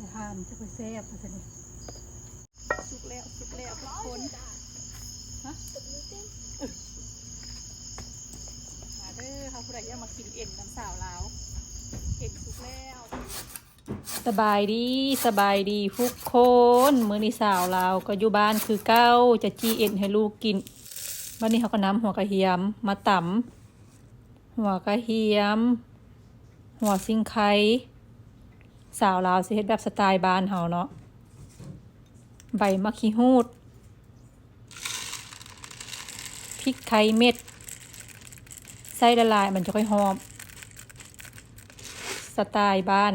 จะทานจะไปแซ่บมาสิสุกแล้วสุกแล้วทุกคนฮะมาเด้อเขาผู้ใดอยากมากินเอ็นน้ำสาวลาวเอ็นสุกแล้วสบายดีสบายดีทุกคนมื้อนี้สาวเราวก็อยู่บ้านคือเก้าจะจีเอ็นให้ลูกกินวันนี้เขาก็นำหัวกระเทียมมาตำหัวกระเทียม หัวซิงไค สาวลาวสิเฮ็ดแบบสไตล์บ้านเฮาเนาะใบมะขีหูดพริกไทยเม็ดไส้ละลายมันจะค่อยหอม สไตล์บ้าน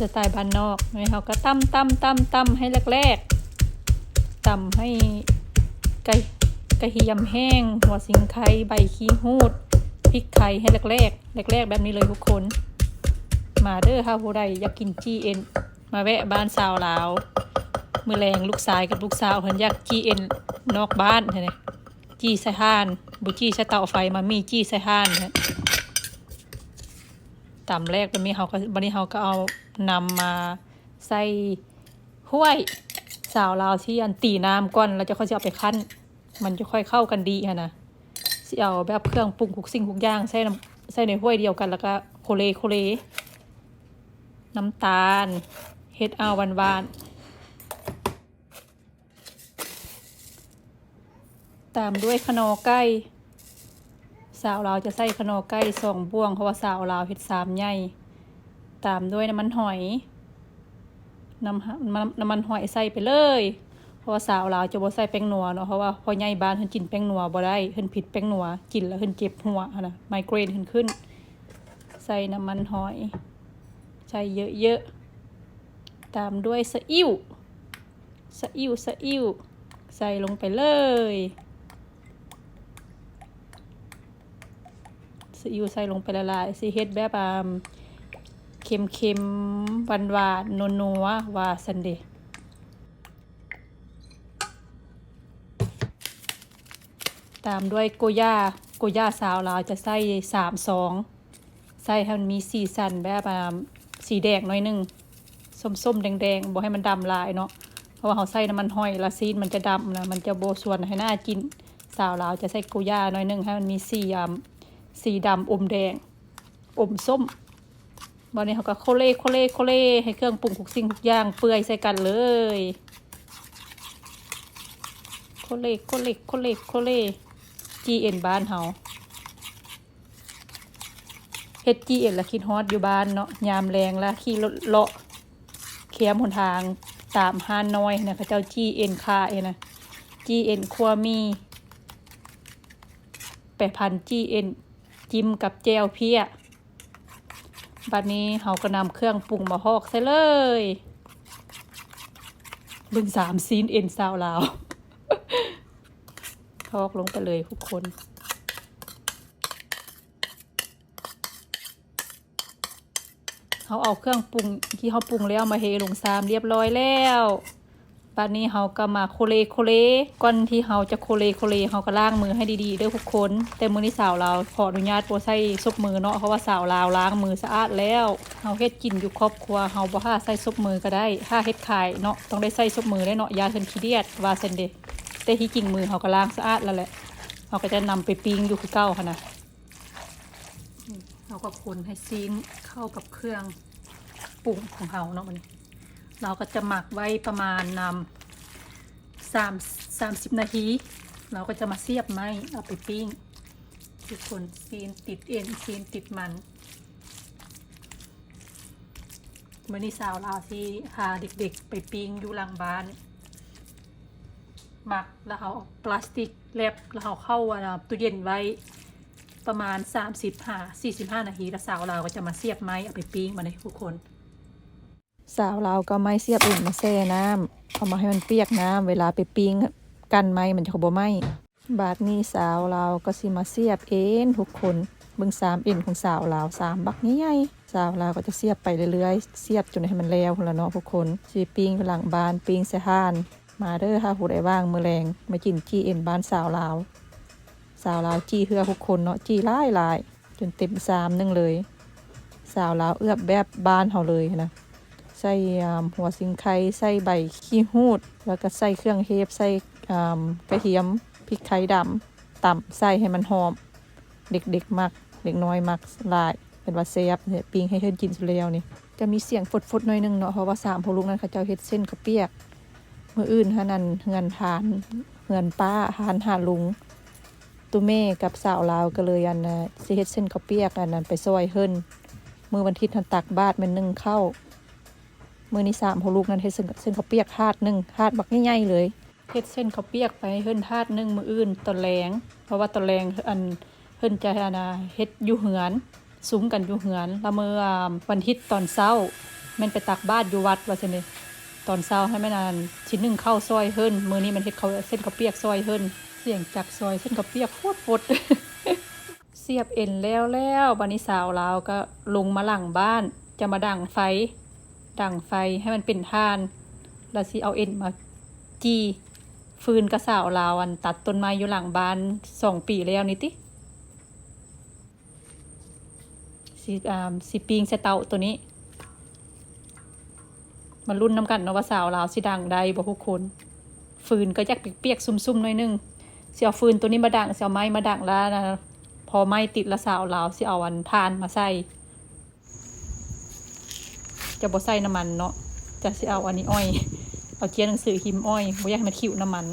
สไตล์บ้านนอกไงเขาก็ตั้มตั้มตั้มตั้มให้แรกๆตั้มให้ไก่กระเทียมแห้ง หัวสิงไคใบขี้หูดพริกไทยให้แรกๆแรกๆแบบนี้เลยทุกคน มาเด้อค่ะผู้ใดอยากกินจีเอ็นมาแวะบ้านสาวลาวมือแรงลูกชายกับลูกสาวเพิ่นอยากจีเอ็นนอกบ้านเห็นไหมจีใส่ห่านบุจีใส่เตาไฟมามีจีใส่ห่านเห็นตำแรกวันนี้เขาก็วันนี้เขาก็เอานำมาใส่ห้วยสาวลาวที่อันตีน้ำก่อนแล้วจะค่อยจะเอาไปคั้น มันจะค่อยเข้ากันดีค่ะนะสิเอาแบบเครื่องปรุงทุกสิ่งทุกอย่างใส่ใส่ในห้วยเดียวกันแล้วก็โคเลโคเล น้ำตาลเฮ็ดเอาหวานๆตามด้วยขนอไก่สาวลาวจะใส่ขนอไก่สองบ่วงเพราะว่าสาวลาวเฮ็ดสามใหญ่ตามด้วยน้ำมันหอยน้ำหน้ำมันหอยใส่ไปเลยเพราะว่าสาวลาวจะบ่ใส่แป้งนัวเนาะเพราะว่าพอใหญ่บ้านเพิ่นกินแป้งนัวบ่ได้เพิ่นผิดแป้งนัวกินแล้วเพิ่นเจ็บหัวนนะไมเกรนเพิ่นขึ้น ใส่น้ำมันหอย ใส่เยอะๆ ตามด้วยสะอิ่วสะอิ่วสะอิ่วใส่ลงไปเลยซีอิ๊วใส่ลงไปละลายสิเฮ็ดแบบอ่าเค็มเค็มหวานหวานนัวนัวว่าสันเดตามด้วยโกย่าโกย่าสาวลาวจะใส่สามสองใส่ให้มันมีสีสันแบบอ่า สีแดงหน่อยหนึงส้มๆแดงๆบ่ให้มันดำลายเนาะเพราะว่าเขาใส่น้ำมันหอยละซีนมันจะดำนะมันจะโบส่วนให้หน้ากินสาวลาวจะใส่โกย่าหน่อยหนึงให้มันมีสีอ่าสีดำอมแดงอมส้มวันนี้เขาก็โคเล่โคเล่โคเล่ให้เครื่องปรุงทุกสิ่งทุกอย่างเปื่อยใส่กันเลยโคเล่โคเล่โคเล่โคเล่จีเอ็นบ้านเฮา เฮ็ดจีเอ็นละคิดฮอตอยู่บ้านเนาะยามแรงละขี่รถเลาะเคียมหนทางตามฮานอยนะเขาเจ้าจีเอ็นคาเอนะจีเอ็นครัวมีแปดพันจีเอ็นจิ้มกับแจวเพียบัดนี้เขาก็นำเครื่องปรุงมาหอกใส่เลยบึงสามซีนเอ็นซาวลาวหอกลงไปเลยทุกคน เขาเอาเครื่องปรุงที่เขาปรุงแล้วมาเทลงซามเรียบร้อยแล้วบัดนี้เขาก็มาโคเลโคเลก่อนที่เขาจะโคเลโคเลเขาก็ล้างมือให้ดีๆเด้อทุกคน แต่มือนี้สาวเราขออนุญาตโปรใส่ซบมือเนาะเพราะว่าสาวลาวล้างมือสะอาดแล้วเขาเฮ็ดกินอยู่ครอบครัวเขาบ่ห้าใส่ซบมือก็ได้ถ้าเฮ็ดขายเนาะต้องได้ใส่ซบมือได้เนาะยาเพิ่นขี้เดียดวาเซนเดแต่ที่จริงมือเขาก็ล้างสะอาดแล้วแหละเขาก็จะนำไปปิ้งอยู่คือเก้าค่ะนะ นี่เราก็คนให้ซีนเข้ากับเครื่องปรุงของเขาเนาะมันเราก็จะหมักไว้ประมาณนำสามสามสิบนาที เราก็จะมาเสียบไม้เอาไปปิ้งทุกคนซีนติดเอ็นซีนติดมันเมื่อนี้สาวลาวที่พาเด็กๆ ไปปิ้งอยู่หลังบ้านหมักแล้วเขาเอาพลาสติกแลบแล้วเขาเข้าอะตู้เย็นไว้ ประมาณสามสิบห้าสี่สิบห้านาที แล้วสาวลาก็จะมาเสียบไม้เอาไปปิ้งมาเลยทุกคน สาวเราก็ไม่เสียบอื่นมาแช่น้ำเอามาให้มันเปียกน้ำเวลาไปปิ้งกันไหมมันจะขบไหมบาดนี้สาวเราก็สิมาเสียบเอ็นทุกคนเบิ่งสามเอ็นของสาวเราวสามบักใหญ่ๆสาวเราวก็จะเสียบไปเรื่อยๆ เสียบจนให้มันแล้วพุ่นละเนาะทุกคนสิปิ้งหลังบานปิ้งใส่ห่าน มาเด้อค่ะผู้ใดว่างมือแรงมากินจีเอ็นบ้านสาวลาว สาวลาวจี้เฮือทุกคนเนาะจีหลายหลายจนเต็มสามหนึงเลย สาวลาวเอื้อบแบบบ้านเฮาเลยนะใส่หัวสิงไคใส่ใบขี้หูด แล้วก็ใส่เครื่องเทศใส่กระเทียมพริกไทยดำต่ำใส่ให้มันหอม เด็กๆมัก เด็กน้อยมักหลายเป็นว่าเซฟเนี่ยปิ้งให้เฮ็ดกินสุดแล้วนี่จะมีเสียงฟดๆหน่อยหนึงเนาะเพราะว่าสามพลูกนั้นเขาเจ้าเฮ็ดเส้นข้าวเปียกมืออื่นหานั่นเฮือนทานเฮือนป้าหานหาลุง ตุเม่กับสาวลาวก็เลยอันนะสิเฮ็ดเส้นข้าวเปียกอันนั้นไปซอยเฮิรนมื้อวันทิตย์ทันตักบาทมันนึ่งเข้าวมื้อนี้สามพอลูกนั้นเฮ็ดเส้นเส้นข้าวเปียกทาดหนึ่งทาดบักใหญ่ๆเลยเฮ็ดเส้นข้าวเปียกไปเฮิรนทาดหนึ่งมืออื่นตอนแลงเพราะว่าตอนแลงอันเฮิรนจะอันน่ะเฮ็ดอยู่เหือนซุ้มกันอยู่เหือนแล้วมื้อวันทิตตอนเช้าแม่นไปตักบาตรอยู่วัดว่าซั่นนี่ตอนเช้าให้แม่นานชิ้นหนึ่งเข้าซอยเฮิรนมือนี้มันเฮ็ดเขาเส้นข้าวเปียกซอยเฮิรน เสียงจากซอยเส้นข้าวเปียกโคตรฟดเสียบเอ็นแล้วแล้วบันนี้สาวลาวก็ลงมาหลังบ้าน จะมาดังไฟ ดังไฟให้มันเป็นทานแล้วสิเอาเอ็นมาจีฟืนกระสาวลาวอันตัดต้นไม้อยู่หลังบ้านสองปีแล้วนี่ติสิอ่าสิปิงใส่เตาตัวนี้มารุ่นน้ำกันเนาะว่าสาวลาวสิดังใดบ่ทุกคน ฟืนก็อยากเปียกๆซุ่มๆหน่อยนึง สียวฟืนตัวนี้มาดังเสียวไม้มาดังแล้วนะพอไม้ติดแล้วสาวลาวสิเอาอันทานมาใส่จะบ่ใส่น้ำมันเนาะจะสิเอาอันนี้อ้อย เอาเจียนหนังสือหิมอ้อยบ่อยากให้มันขิวน้ำมัน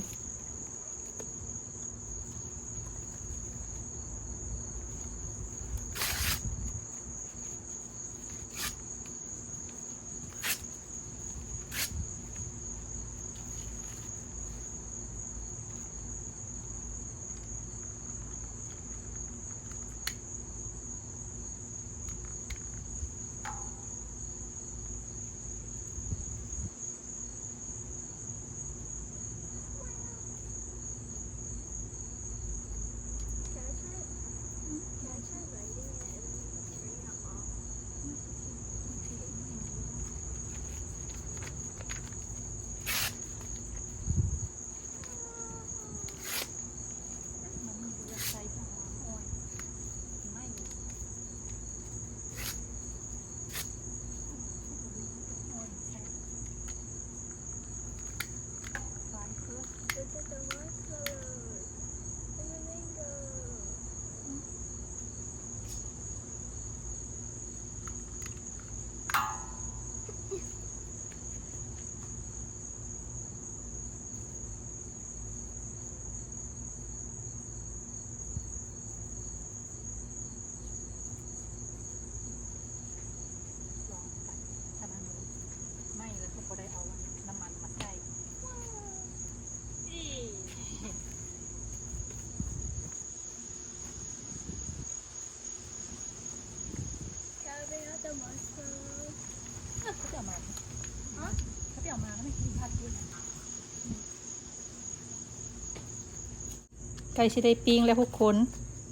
ล้สิได้ปิ้งแล้วทุกคน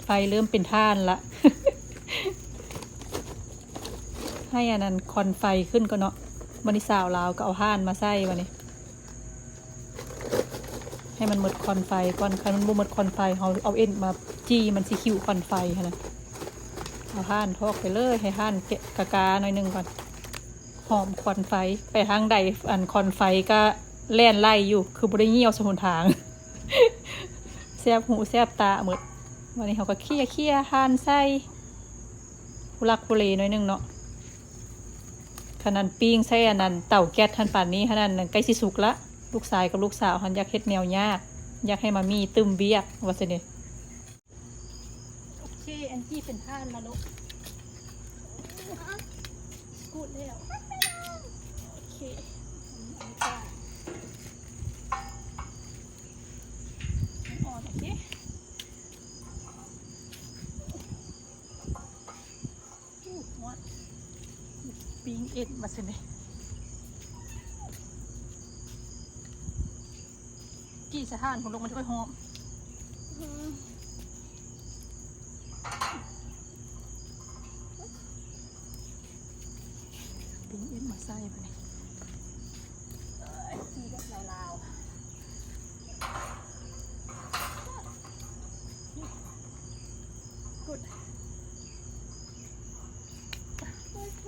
ไฟเริ่มเป็นท่านละ ให้อันนั้นคอนไฟขึ้นก็เนาะวันนี้สาวลาวก็เอาห่านมาใส่วันนี้ ให้มันหมดคอนไฟก่อนคันมันบ่หมดคอนไฟเขาเอาเอ็นมาจี้มันสิคิวคอนไฟค่ะนะเอาห่านทอกไปเลยให้ห่านเกะกะกาหน่อยหนึงก่อนหอมควันไฟไปทางใดอันคอนไฟก็แล่นไล่อยู่ คือบ่ได้เงี่ยวสมุนทาง แซบหูแซบตาหมดวันนี้เขาก็เคี่ยเคี่ยห่านใส่คุลักคุเลน่อยหนึงเนาะขนาดปิ้งใส่อันนั้นเต่าแก๊สทันป่านนี้ขนาดนั้นใกล้สิสุกละลูกชายกับลูกสาวหันอยากเฮ็ดแนวยากอยากให้มามีตึมเบียกว่าสิเนี่ยโอเคอันที่เป็นท่านแล้วลูกกูดแล้วโอเคอันนี้ก็อ่อนโอเคอู้หัว ปิ้งเอ็นมาสิเนี่ยกี่สถานของลงมันจะค่อยหอมปิ้งเอ็นมาใส่ไปนี่ยอ้ยมีแบบลาวๆกุด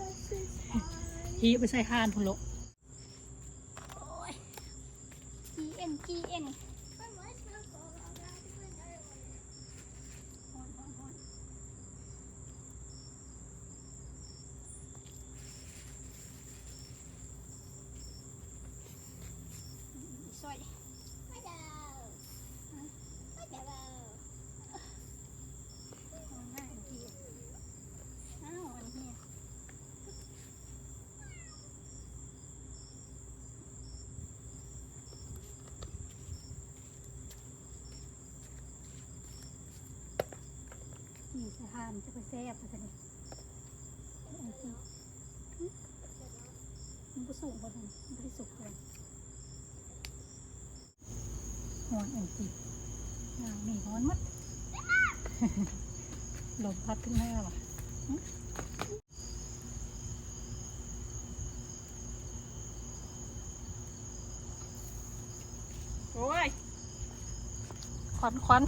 What ฮีไม่ใช่ห้านพุ่นโลก โอ้ย G N G N มันไม่ใช่ของเราได้ที่มันได้เลย ฮ้อนฮ้อนฮ้อนอีสร้อย ไม่ได้ไม่ได้ ฮ้อนหน้าอันกี้อ้าวอันนี้ นี่สะหามจะไปแซ่บไรนี่อันกี้มันก็สูงพอดีมันไม่ได้สุกเลยฮ้อนอันกี้งานนี่ฮ้อนมัดลมพัดขึ้นหน้าว่ะโอ้ยควันควัน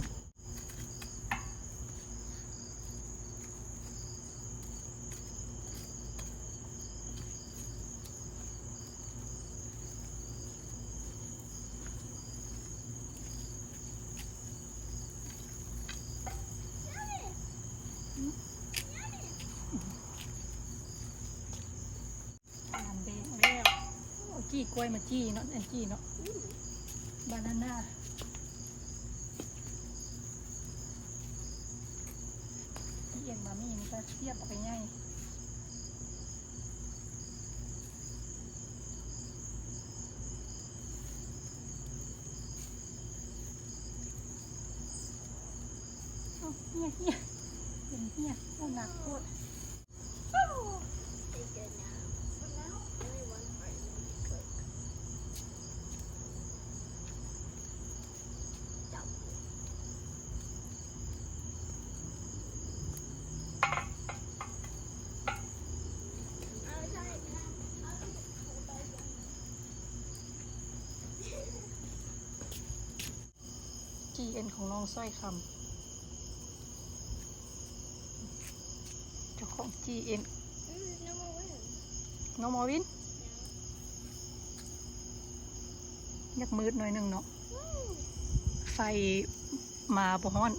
อ่านแดงแล้วเอาจี้ กล้วยมาจี้เนาะอันจี้เนาะบานาน่าเอียงมามีมันก็เทียบออกไปง่ายเอาเฮียเฮียเป็นเฮียเอาหนักโคตร Take it now. For now, only one part will be cooked. Stop. เอาใช่นะเอาไปเอาไปกัน จี เอ็นของน้องสร้อยคำเจ้าของจีเอ็น This is number one. น้องมอวินยักมืดหน่อยหนึ่งเนาะไฟมาบ่ฮ้อน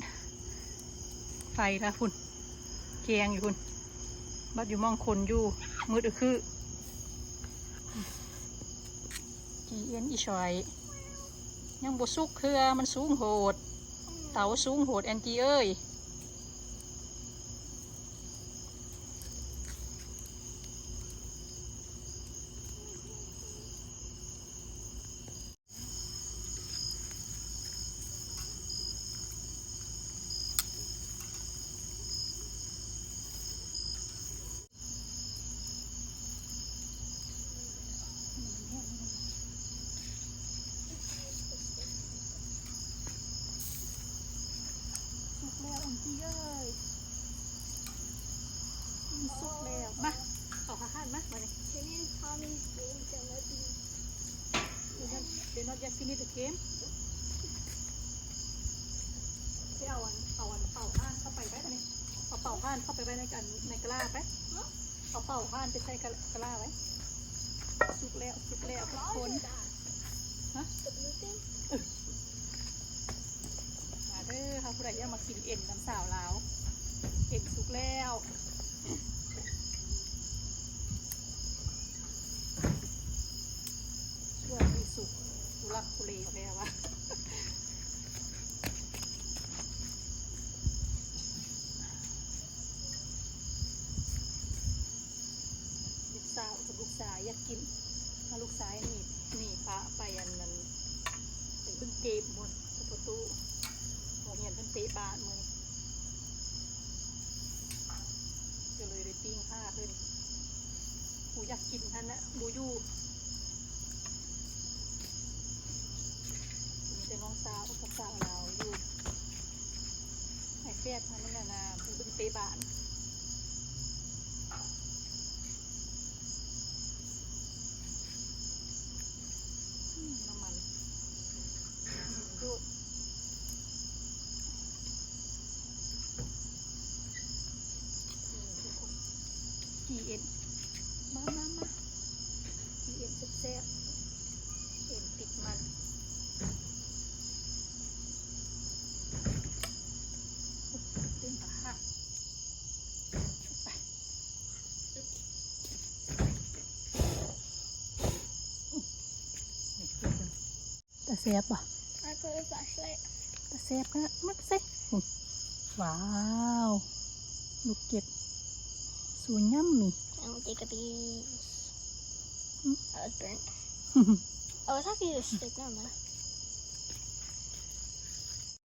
ไฟละคุณแกงอยู่คุณบัดอยู่มองคนอยู่ มืดก็คือจีเอ็นอีชอย ยังบ่สุกเครือมันสูงโหด เต๋าสูงโหดแอนจีเอ้ย สุกแล้วแอนจีเอ้ยมันสุกแล้ว มาเอาข้าวๆมามาเลย Can you tell me games and let me They're not yet finished the game ไปเอาอันเอาอันเป่าห่านเข้าไปไว้ตรงนี้เอาเป่าห่านเข้าไปไว้ในกันในกระลาไปเอาเป่าห่านไปใส่กระกะลาไว้สุกแล้วสุกแล้วทุกคน Huh? The blue thing? มาเด้อค่ะผู้ใดอยากมากินเอ็นน้ำสาวลาวเอ็นสุกแล้วช่วงที่สุกทุ ลักทุเลแม่ว่าะ ลูกสาวกับลูกสาวอยากกินถ้าลูกสาวนี่นี่พาไปอันนั้นเป็นเพิ่งเกมหมดกับประตูโรงเรียนเพิ่นเตะบาสมือก็เลยได้ปิ้งผ้าเพิ่นกูอยากกินท่านนะบูยูมีแต่น้องสาวกับสาวเราอยู่ ไอ้เฟียดท่านนั่นน่ะนะเพิ่นเปบาน อืมน้ำมันดูดนี่ทุกคน GN มามามา แซ่บป่ะ I got a flashlight. ตะแซ่บก็มักเซ่อุ๊ยว้าว ลูกเก็ดสูย่ำมี I will take a piece. Hmm. That was burnt. oh, it's actually a stick. Never mind.